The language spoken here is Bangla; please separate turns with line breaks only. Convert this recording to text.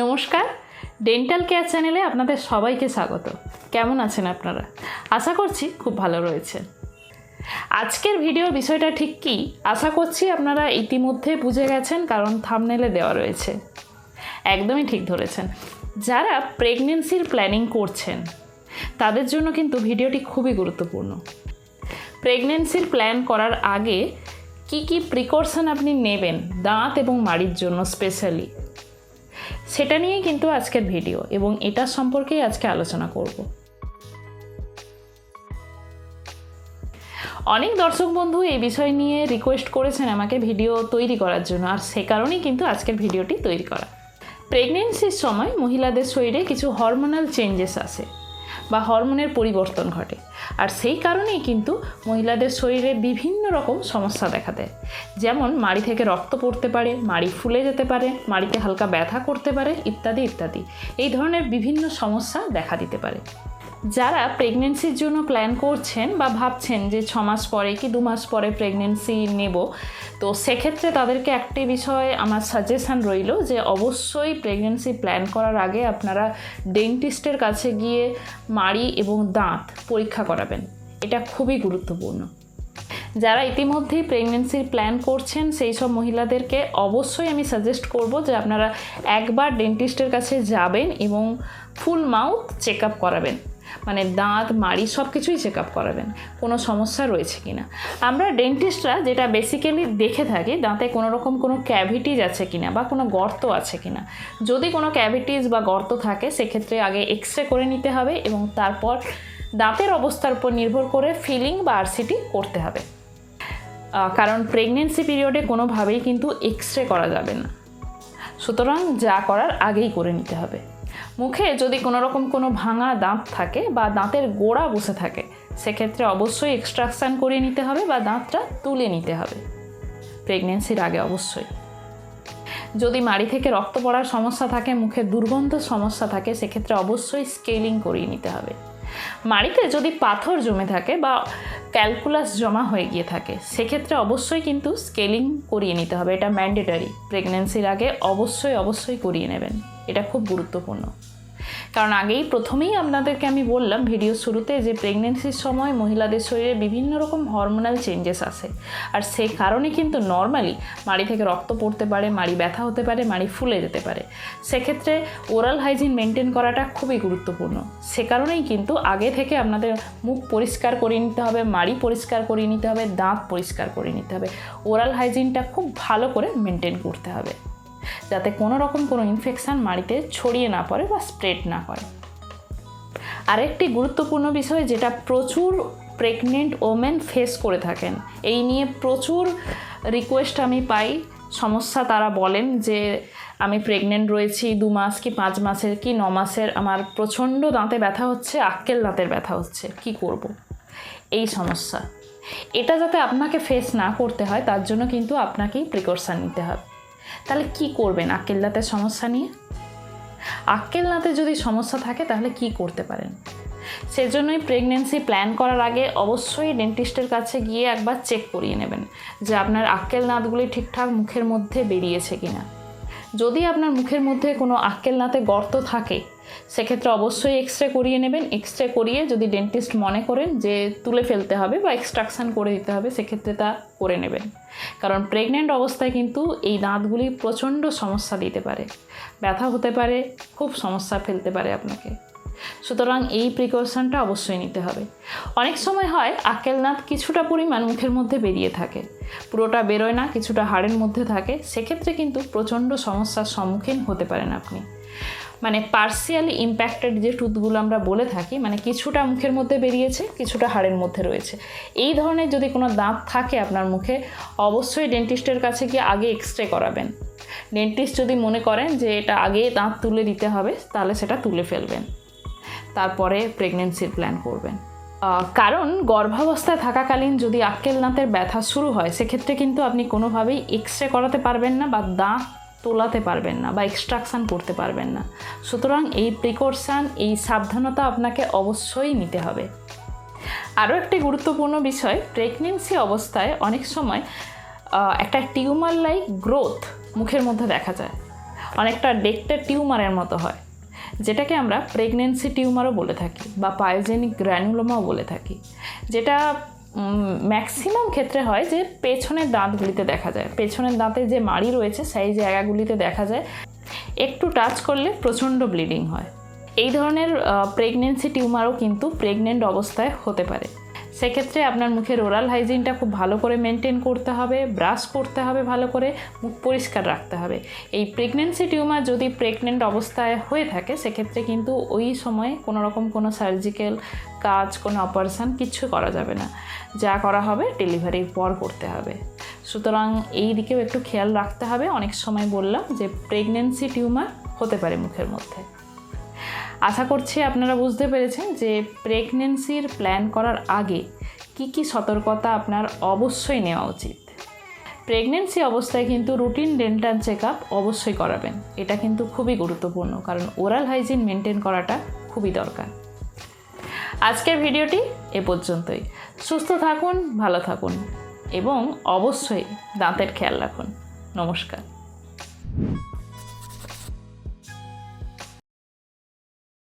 নমস্কার। ডেন্টাল কেয়ার চ্যানেলে আপনাদের সবাইকে স্বাগত। কেমন আছেন আপনারা? আশা করছি খুব ভালো রয়েছে। আজকের ভিডিওর বিষয়টা ঠিক কী? আশা করছি আপনারা ইতিমধ্যে বুঝে গেছেন, কারণ থামনেলে দেওয়া রয়েছে। একদমই ঠিক ধরেছেন। যারা প্রেগনেন্সির প্ল্যানিং করছেন, তাদের জন্য কিন্তু ভিডিওটি খুবই গুরুত্বপূর্ণ। প্রেগনেন্সির প্ল্যান করার আগে কি কি প্রিকশন আপনি নেবেন দাঁত এবং মাড়ির জন্য স্পেশালি সেটা নিয়েই কিন্তু আজকের ভিডিও এবং এটা সম্পর্কেই আজকে আলোচনা করব। অনেক দর্শক বন্ধু এই বিষয় নিয়ে রিকোয়েস্ট করেছেন আমাকে ভিডিও তৈরি করার জন্য, আর সে কারণেই কিন্তু আজকের ভিডিওটি তৈরি করা। প্রেগনেন্সির সময় মহিলাদের শরীরে কিছু হরমোনাল চেঞ্জেস আসে বা হরমোনের পরিবর্তন ঘটে। আর সেই কারণেই কিন্তু মহিলাদের শরীরে বিভিন্ন রকম সমস্যা দেখা দেয়। যেমন মাড়ি থেকে রক্ত পড়তে পারে, মাড়ি ফুলে যেতে পারে, মাড়িতে হালকা ব্যথা করতে পারে, ইত্যাদি ইত্যাদি। এই ধরনের বিভিন্ন সমস্যা দেখা দিতে পারে। যারা প্রেগনেন্সির জন্য প্ল্যান করছেন বা ভাবছেন যে ছ মাস পরে কি দু মাস পরে প্রেগনেন্সি নেব, তো সেক্ষেত্রে তাদেরকে একটি বিষয় আমার সাজেশান রইল যে অবশ্যই প্রেগনেন্সি প্ল্যান করার আগে আপনারা ডেন্টিস্টের কাছে গিয়ে মাড়ি এবং দাঁত পরীক্ষা করাবেন। এটা খুবই গুরুত্বপূর্ণ। যারা ইতিমধ্যেই প্রেগনেন্সির প্ল্যান করছেন, সেই সব মহিলাদেরকে অবশ্যই আমি সাজেস্ট করব যে আপনারা একবার ডেন্টিস্টের কাছে যাবেন এবং ফুল মাউথ চেক আপ করাবেন। মানে দাঁত, মাড়ি সব কিছুই চেক আপ করাবেন। কোনো সমস্যা রয়েছে কি না আমরা ডেন্টিস্টরা যেটা বেসিক্যালি দেখে থাকি, দাঁতে কোনো রকম কোনো ক্যাভিটিজ আছে কি না বা কোনো গর্ত আছে কি না যদি কোনো ক্যাভিটিজ বা গর্ত থাকে, সেক্ষেত্রে আগে এক্স রে করে নিতে হবে এবং তারপর দাঁতের অবস্থার উপর নির্ভর করে ফিলিং বা আরসিটি করতে হবে। কারণ প্রেগনেন্সি পিরিয়ডে কোনোভাবেই কিন্তু এক্স রে করা যাবে না। সুতরাং যা করার আগেই করে নিতে হবে। মুখে যদি কোনো রকম কোনো ভাঙা দাঁত থাকে বা দাঁতের গোড়া বসে থাকে, সেক্ষেত্রে অবশ্যই এক্সট্রাকশান করিয়ে নিতে হবে বা দাঁতটা তুলে নিতে হবে। প্রেগনেন্সির আগে অবশ্যই। যদি মাড়ি থেকে রক্ত পড়ার সমস্যা থাকে, মুখে দুর্গন্ধ সমস্যা থাকে, সেক্ষেত্রে অবশ্যই স্কেলিং করিয়ে নিতে হবে। মাড়িতে যদি পাথর জমে থাকে বা ক্যালকুলাস জমা হয়ে গিয়ে থাকে, সেক্ষেত্রে অবশ্যই কিন্তু স্কেলিং করিয়ে নিতে হবে। এটা ম্যান্ডেটারি প্রেগনেন্সির আগে অবশ্যই অবশ্যই করিয়ে নেবেন। এটা খুব গুরুত্বপূর্ণ। কারণ আগেই প্রথমেই আপনাদেরকে আমি বললাম ভিডিও শুরুতে যে প্রেগনেন্সির সময় মহিলাদের শরীরে বিভিন্ন রকম হরমোনাল চেঞ্জেস আসে। আর সেই কারণে কিন্তু নর্মালি মাড়ি থেকে রক্ত পড়তে পারে, মাড়ি ব্যথা হতে পারে, মাড়ি ফুলে যেতে পারে। সেক্ষেত্রে ওরাল হাইজিন মেনটেন করাটা খুবই গুরুত্বপূর্ণ। সে কারণেই কিন্তু আগে থেকে আপনাদের মুখ পরিষ্কার করে নিতে হবে, মাড়ি পরিষ্কার করে নিতে হবে, দাঁত পরিষ্কার করে নিতে হবে। ওরাল হাইজিনটা খুব ভালো করে মেনটেন করতে হবে। যাতে কোনো রকম কোনো ইনফেকশান মাড়িতে ছড়িয়ে না পড়ে বা স্প্রেড না করে আরেকটি গুরুত্বপূর্ণ বিষয় যেটা প্রচুর প্রেগনেন্ট ওমেন ফেস করে থাকেন, এই নিয়ে প্রচুর রিকোয়েস্ট আমি পাই। সমস্যা তারা বলেন যে, আমি প্রেগনেন্ট রয়েছি দু মাস কি পাঁচ মাসের কি ন মাসের? আমার প্রচণ্ড দাঁতে ব্যথা হচ্ছে, আক্কেল দাঁতের ব্যথা হচ্ছে, কি করব। এই সমস্যা। এটা যাতে আপনাকে ফেস না করতে হয়, তার জন্য কিন্তু আপনাকেই প্রিকশন নিতে হবে। তাহলে কি করবেন আক্কেল দাঁতের সমস্যা নিয়ে? আক্কেল দাঁতে যদি সমস্যা থাকে তাহলে কি করতে পারেন? সেজন্যই প্রেগনেন্সি প্ল্যান করার আগে অবশ্যই ডেন্টিস্টের কাছে গিয়ে একবার চেক করিয়ে নেবেন যে আপনার আক্কেল দাঁতগুলি ঠিকঠাক মুখের মধ্যে বেরিয়েছে কিনা। যদি আপনার মুখের মধ্যে কোনো আক্কেল নাতে গর্ত থাকে, সেক্ষেত্রে অবশ্যই এক্স রে করিয়ে নেবেন। এক্স রে করিয়ে যদি ডেন্টিস্ট মনে করেন যে তুলে ফেলতে হবে বা এক্সট্রাকশান করে দিতে হবে, সেক্ষেত্রে তা করে নেবেন। কারণ প্রেগনেন্ট অবস্থায় কিন্তু এই দাঁতগুলি প্রচণ্ড সমস্যা দিতে পারে। ব্যথা হতে পারে, খুব সমস্যা ফেলতে পারে আপনাকে। সুতরাং এই প্রিকশনটা অবশ্যই নিতে হবে। অনেক সময় হয় আক্কেল দাঁত কিছুটা পরিমাণ মুখের মধ্যে বেরিয়ে থাকে। পুরোটা বেরোয় না, কিছুটা হাড়ের মধ্যে থাকে। সেক্ষেত্রে কিন্তু প্রচণ্ড সমস্যার সম্মুখীন হতে পারেন আপনি। মানে পার্সিয়ালি ইম্প্যাক্টেড যে টুথগুলো আমরা বলে থাকি মানে কিছুটা মুখের মধ্যে বেরিয়েছে, কিছুটা হাড়ের মধ্যে রয়েছে। এই ধরনের যদি কোনো দাঁত থাকে আপনার মুখে, অবশ্যই ডেন্টিস্টের কাছে গিয়ে আগে এক্স রে করাবেন। ডেন্টিস্ট যদি মনে করেন যে এটা আগে দাঁত তুলে দিতে হবে, তাহলে সেটা তুলে ফেলবেন। তারপরে প্রেগনেন্সির প্ল্যান করবেন। কারণ গর্ভাবস্থায় থাকাকালীন যদি আক্কেল দাঁতের ব্যথা শুরু হয়, সেক্ষেত্রে কিন্তু আপনি কোনোভাবেই এক্স রে করাতে পারবেন না বা দাঁত তোলাতে পারবেন না বা এক্সট্রাকশান করতে পারবেন না। সুতরাং এই প্রিকশান এই সাবধানতা আপনাকে অবশ্যই নিতে হবে। আরও একটি গুরুত্বপূর্ণ বিষয় প্রেগনেন্সি অবস্থায় অনেক সময় একটা টিউমার লাইক গ্রোথ মুখের মধ্যে দেখা যায়। অনেকটা ডেকটা টিউমারের মতো হয়। যেটাকে আমরা প্রেগনেন্সি টিউমারও বলে থাকি বা পায়োজেনিক গ্র্যানুলোমাও বলে থাকি। যেটা ম্যাক্সিমাম ক্ষেত্রে হয় যে পেছনের দাঁতগুলিতে দেখা যায়। পেছনের দাঁতে যে মাড়ি রয়েছে, সেই জায়গাগুলিতে দেখা যায়। একটু টাচ করলে প্রচণ্ড ব্লিডিং হয়। এই ধরনের প্রেগনেন্সি টিউমারও কিন্তু প্রেগনেন্ট অবস্থায় হতে পারে। সেক্ষেত্রে আপনার মুখের ওরাল হাইজিনটা খুব ভালো করে মেনটেন করতে হবে ব্রাশ করতে হবে ভালো করে, মুখ পরিষ্কার রাখতে হবে। এই প্রেগনেন্সি টিউমার যদি প্রেগনেন্ট অবস্থায় হয়ে থাকে, সেক্ষেত্রে কিন্তু ওই সময় কোনো রকম কোনো সার্জিক্যাল কাজ, কোনো অপারেশান কিচ্ছু করা যাবে না। যা করা হবে ডেলিভারির পর করতে হবে। সুতরাং এই দিকেও একটু খেয়াল রাখতে হবে। অনেক সময় বললাম যে প্রেগনেন্সি টিউমার হতে পারে মুখের মধ্যে। আশা করছি আপনারা বুঝতে পেরেছেন যে প্রেগনেন্সির প্ল্যান করার আগে কি কি সতর্কতা আপনার অবশ্যই নেওয়া উচিত। প্রেগনেন্সি অবস্থায় কিন্তু রুটিন ডেন্টাল চেক আপ অবশ্যই করাবেন। এটা কিন্তু খুবই গুরুত্বপূর্ণ, কারণ ওরাল হাইজিন মেনটেন করাটা খুবই দরকার। আজকের ভিডিওটি এ পর্যন্তই। সুস্থ থাকুন, ভালো থাকুন এবং অবশ্যই দাঁতের খেয়াল রাখুন। নমস্কার।